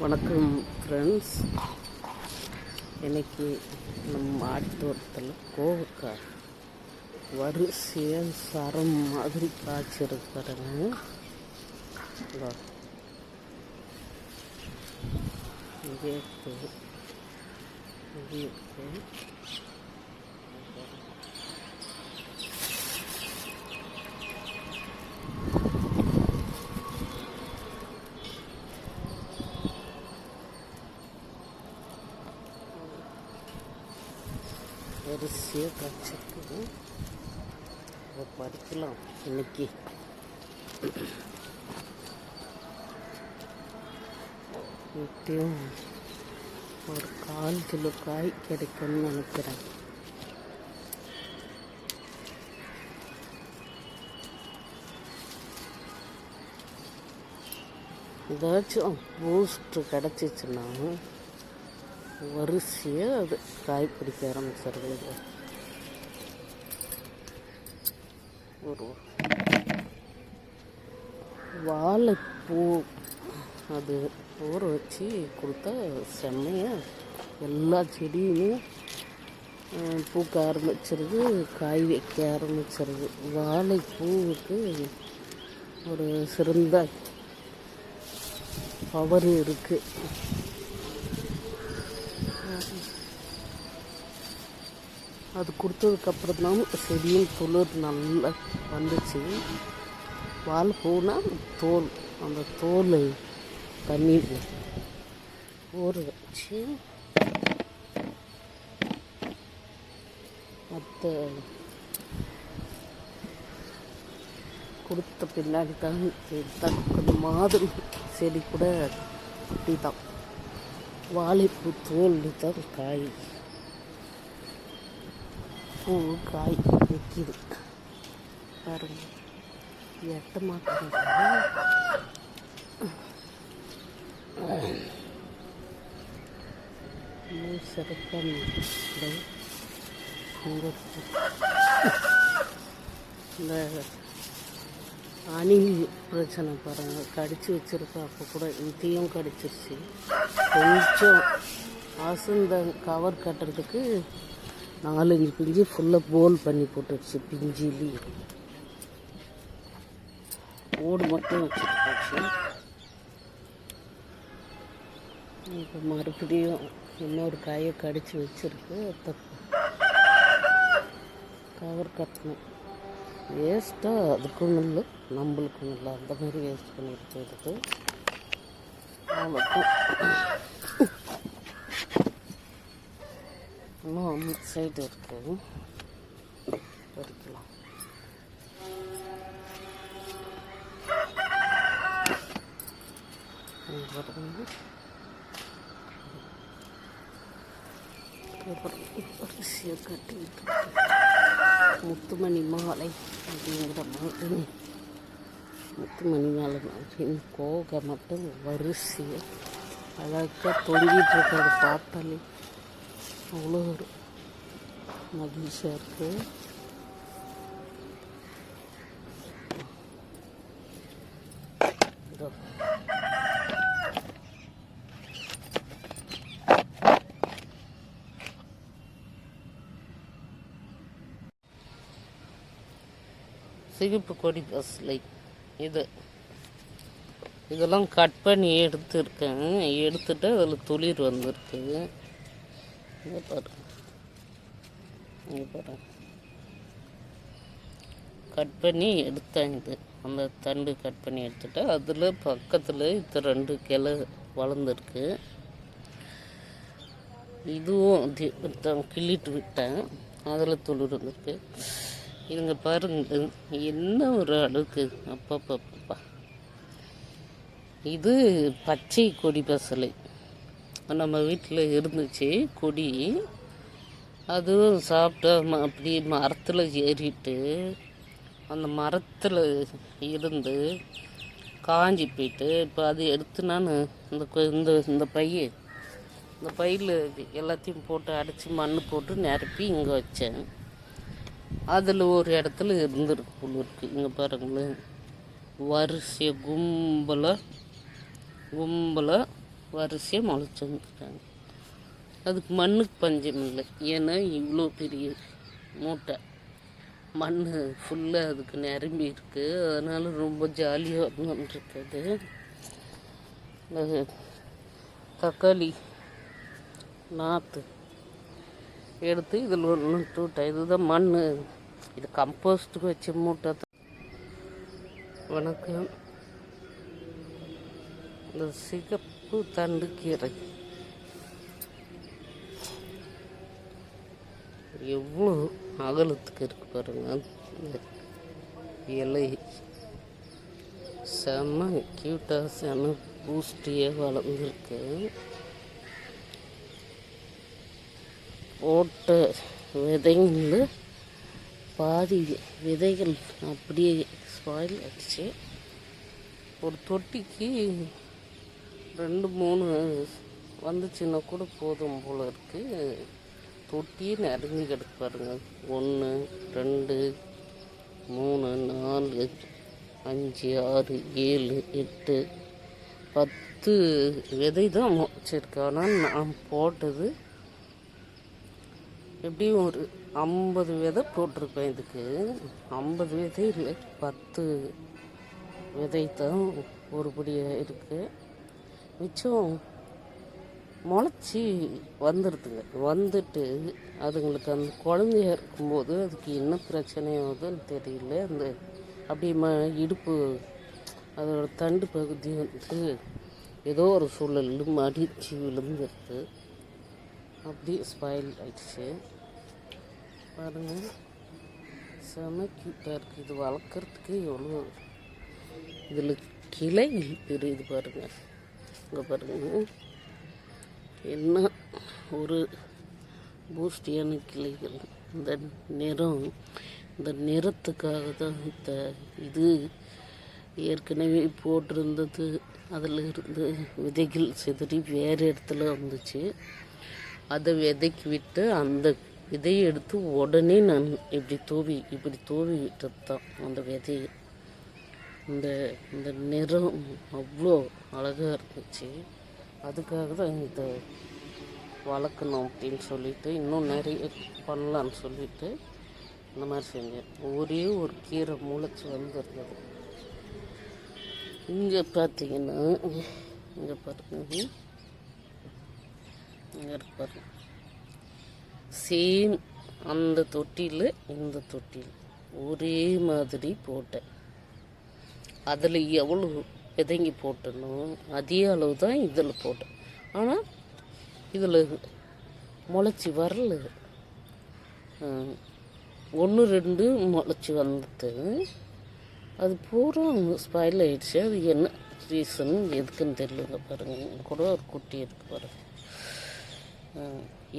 வணக்கம் ஃப்ரெண்ட்ஸ் இன்னைக்கு நம்ம மாடி தோட்டத்தில் கோவக்காய் வரிசையாக சரம் மாதிரி காய்ச்சிருக்கிறேங்க. இங்கே இருக்கு இங்கே இருக்குது வரிசையாக காய்ச்சிருக்கு அதை பறிக்கலாம் இன்னைக்கு. எப்படியும் ஒரு கால் கிலோ காய் கிடைக்கும்னு நினைக்கிறேன். ஏதாச்சும் பூஸ்ட்டு கிடச்சிச்சுன்னா வரிசையாக அது காய் பிடிக்க ஆரம்பிச்சிருக்குது ஒரு வாழைப்பூ. அது ஊற வச்சு கொடுத்தா செம்மையாக எல்லா செடியுமே பூக்க ஆரம்பிச்சிருது காய் வைக்க ஆரம்பிச்சிருது. வாழைப்பூவுக்கு ஒரு சிறந்த பவர் இருக்குது அது கொடுத்ததுக்கப்புறம் தான் செடியும் துளிர் நல்லா வந்துச்சு. வாழைப்பூனா தோல் அந்த தோல் தண்ணீர் ஊற வச்சு மற்ற கொடுத்த பின்னாடி தான் தக்க மாதிரி செடி கூட அப்படி தான் வாழைப்பூ தோல் தான் காய். பூ காய் வைக்கிது பாருங்க எட்ட மாட்டேங்குது சிறப்பாக இந்த இங்க அணில் பிரச்சனை பாருங்க கடிச்சு வச்சிருக்கா அப்போ கூட இதையும் கடிச்சிருச்சு கொஞ்சம் அசந்த கவர் கட்டுறதுக்கு நாலஞ்சு பிஞ்சு ஃபுல்லாக போல் பண்ணி போட்டுருச்சு பிஞ்சிலேயே ஓடு மட்டும் வச்சுட்டு போச்சு. இப்போ மறுபடியும் இன்னொரு காயை கடிச்சு வச்சிருக்கு. கவர் கட்டணும். வேஸ்ட்டாக அதுக்கும் இல்லை நம்மளுக்கும் இல்லை. அந்த மாதிரி வேஸ்ட் பண்ணிட்டு போயிடுது. அவ்வளோக்கும் இன்னும் அந்த சைடு இருக்கு பறிக்கலாம் இங்க பாருங்க. இங்க பாருங்க. வரிசையா கட்டி விட்டுருக்கு. முத்துமணி மாலை அப்படிங்கிற மாதிரி முத்துமணி மாலை மாதிரி கோகை மட்டும் வரிசையாக அழகாக தொங்கிட்டு இருக்கிறத பார்த்தாலே அவ்வளோ ஒரு மகிழ்ச்சியாக இருக்குது சிகப்பு கொடி லைக் இது இதெல்லாம் கட் பண்ணி எடுத்துருக்கேன். எடுத்துட்டு அதில் துளிர் வந்திருக்கு. இங்கே பாரு. இங்கே போடுறேன் கட் பண்ணி எடுத்தேன் இது. அந்த தண்டு கட் பண்ணி எடுத்துட்டு அதில் பக்கத்தில் இது ரெண்டு கிளை வளர்ந்துருக்கு. இதுவும் கிள்ளிட்டு விட்டேன். அதில் துளிர் வந்திருக்கு இதுங்க பாருங்க என்ன ஒரு அழுக்கு. அப்பப்பப்பா இது பச்சை கொடி பசலை. நம்ம வீட்டில் இருந்துச்சு கொடி. அதுவும் சாப்பிட்டா ம- அப்படியே மரத்தில் ஏறிட்டு அந்த மரத்தில் இருந்து காஞ்சி போயிட்டு இப்போ அது எடுத்து நான் இந்த கொ- இந்த இந்த பைய இந்த பையில் எல்லாத்தையும் போட்டு அடைச்சி மண் போட்டு நிரப்பி இங்கே வச்சேன். அதில் ஒரு இடத்துல இருந்துருக்கு புழு இருக்குது இங்கே பாருங்களேன். வரிசை கும்பலாக கும்பலாக வரிசையாக முளைச்சி வந்துட்டாங்க அதுக்கு மண்ணுக்கு பஞ்சம் இல்லை. ஏன்னா இவ்வளோ பெரிய மூட்டை. மண் ஃபுல்லாக அதுக்கு நிரம்பி இருக்குது அதனால் ரொம்ப ஜாலியாக இருக்குது அது தக்காளி நாற்று எடுத்து இதில் ஒன்று தூட்டை இதுதான் மண் இது கம்போஸ்ட்டுக்கு வச்ச மூட்டை தான். வணக்கம். இந்த சிகப்பு தண்டு கீரை. எவ்வளோ அகலத்துக்கு இருக்கு பாருங்க. இலை. செம்ம க்யூட்டாக செம்ம பூஸ்டியாக வளர்ந்துருக்கு. போட்ட விதைங்கள பாதி விதைகள் அப்படியே ஸ்பாயில் ஆச்சு ஒரு தொட்டிக்கு ரெண்டு மூணு வந்துச்சுன்னா கூட போதும் போல இருக்கு. தொட்டியே நிறைஞ்சு கிடக்கு பாருங்க. ஒன்று ரெண்டு மூணு நாலு அஞ்சு ஆறு ஏழு எட்டு பத்து விதை தான் முளைச்சிருக்கு. ஆனால் நான் போட்டது எப்படியும் ஒரு ஐம்பது விதை போட்டிருப்பேன் இதுக்கு. ஐம்பது விதை இல்லை பத்து விதை தான் ஒருபடியாக இருக்குது மிச்சம் முளைச்சி வந்துடுதுங்க வந்துட்டு அதுங்களுக்கு அந்த குழந்தையா இருக்கும்போது அதுக்கு என்ன பிரச்சனையாகுதுன்னு தெரியல. அந்த அப்படியே ம இடுப்பு அதோட தண்டு பகுதி வந்து ஏதோ ஒரு சூழலில் மடிச்சு விழுந்துருது. அப்படியே ஸ்பாயில் ஆயிடுச்சு. பாருங்கள் செம க்யூட்டாக இருக்குது இது வளர்க்குறதுக்கு எவ்வளோ இதில் கிளை தெரியுது பாருங்க. இங்கே பாருங்க. என்ன ஒரு பூஸ்டியான கிளைகள் இந்த நிறம் இந்த நிறத்துக்காக தான் இந்த இது ஏற்கனவே போட்டிருந்தது. அதில் இருந்து விதைகள் சிதறி வேறு இடத்துல வந்துச்சு. அதை விதைக்கு விட்டு அந்த விதையை எடுத்து உடனே நான் இப்படி தூவி இப்படி தூவி விட்டது தான் அந்த விதையை. இந்த இந்த நிறம் அவ்வளோ அழகாக இருந்துச்சு. அதுக்காக தான் இதை வளர்க்கணும் அப்படின்னு சொல்லிட்டு இன்னும் நிறைய பண்ணலான்னு சொல்லிட்டு இந்த மாதிரி செஞ்சேன். ஒரே ஒரு கீரை முளைச்சி வந்துருந்தது. இங்கே பார்த்தீங்கன்னா இங்கே பாருங்க. இங்கே இருப்பாரு சேம் அந்த தொட்டியில் இந்த தொட்டியில் ஒரே மாதிரி போட்டேன். அதில் எவ்வளோ விதங்கி போட்டனோ அதே அளவு தான் இதில் போட்டேன். ஆனால் இதில் முளைச்சி வரல. ஒன்று ரெண்டு முளைச்சி வந்துட்டு அது பூரா ஸ்பாயில் ஆகிடுச்சு அது என்ன ரீசன் எதுக்குன்னு தெரியலங்க பாருங்கள் கூட ஒரு குட்டி இருக்குது பாருங்க.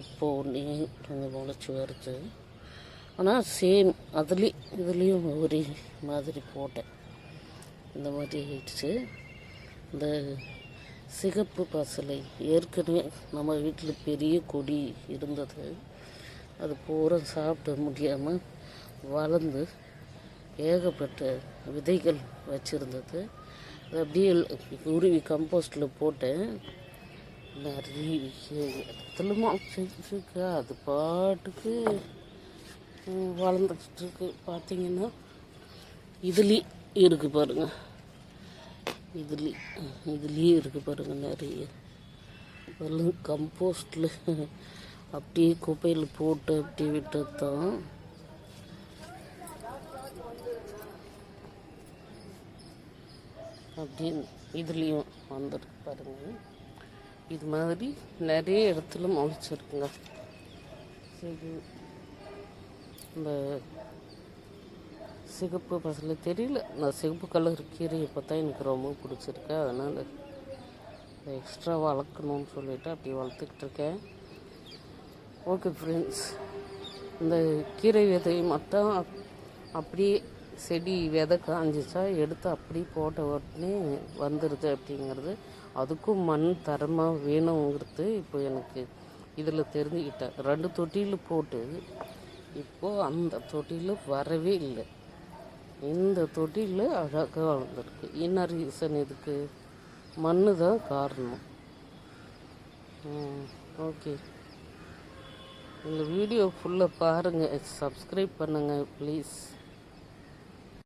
இப்போ ஒன்று கொஞ்சம் முளைச்சி வருது. ஆனால் சேம் அதுலேயும் இதுலேயும் ஒரே மாதிரி போட்டேன். இந்த மாதிரி ஆயிடுச்சு. இந்த சிகப்பு பசலை ஏற்கனவே நம்ம வீட்டில் பெரிய கொடி இருந்தது. அது பூரா சாப்பிட முடியாமல் வளர்ந்து ஏகப்பட்ட விதைகள் வச்சுருந்தது. அது அப்படியே உருவி கம்போஸ்டில் போட்டேன். நிறைய இடத்துல செஞ்சுருக்கு. அது பாட்டுக்கு வளர்ந்துட்டுருக்கு பார்த்தீங்கன்னா இதுலேயே இருக்கு பாருங்க. இதுலி இதுலேயே இருக்கு பாருங்க நிறைய. வெறும் கம்போஸ்டில் அப்படியே குப்பையில் போட்டு அப்படியே விட்டது தான் அப்படின்னு இதுலேயும் வந்துருக்கு பாருங்க. இது மாதிரி நிறைய இடத்துல முளைச்சிருக்குங்க. சரி இந்த சிகப்பு பசல தெரியல. நான் சிகப்பு கலர் கீரையை பார்த்தா எனக்கு ரொம்ப பிடிச்சிருக்கு. அதனால் எக்ஸ்ட்ரா வளர்க்கணும்னு சொல்லிவிட்டு அப்படி வளர்த்துக்கிட்டு இருக்கேன். ஓகே ஃப்ரெண்ட்ஸ் இந்த கீரை விதை மட்டும் அப்படியே செடி விதை காஞ்சிச்சா எடுத்து அப்படியே போட்ட உடனே வந்துடுது அப்படிங்கிறது. அதுக்கும் மண் தரமாக வேணுங்கிறது இப்போ எனக்கு இதில் தெரிஞ்சுக்கிட்டேன். ரெண்டு தொட்டியில் போட்டு இப்போது அந்த தொட்டியில் வரவே இல்லை. இந்த தொட்டியில் அழகாக வளர்ந்துருக்கு. என்ன ரீசன் இதுக்கு? மண்ணு தான் காரணம். ஓகே இந்த வீடியோ ஃபுல்லாக பாருங்கள் சப்ஸ்கிரைப் பண்ணுங்கள் ப்ளீஸ்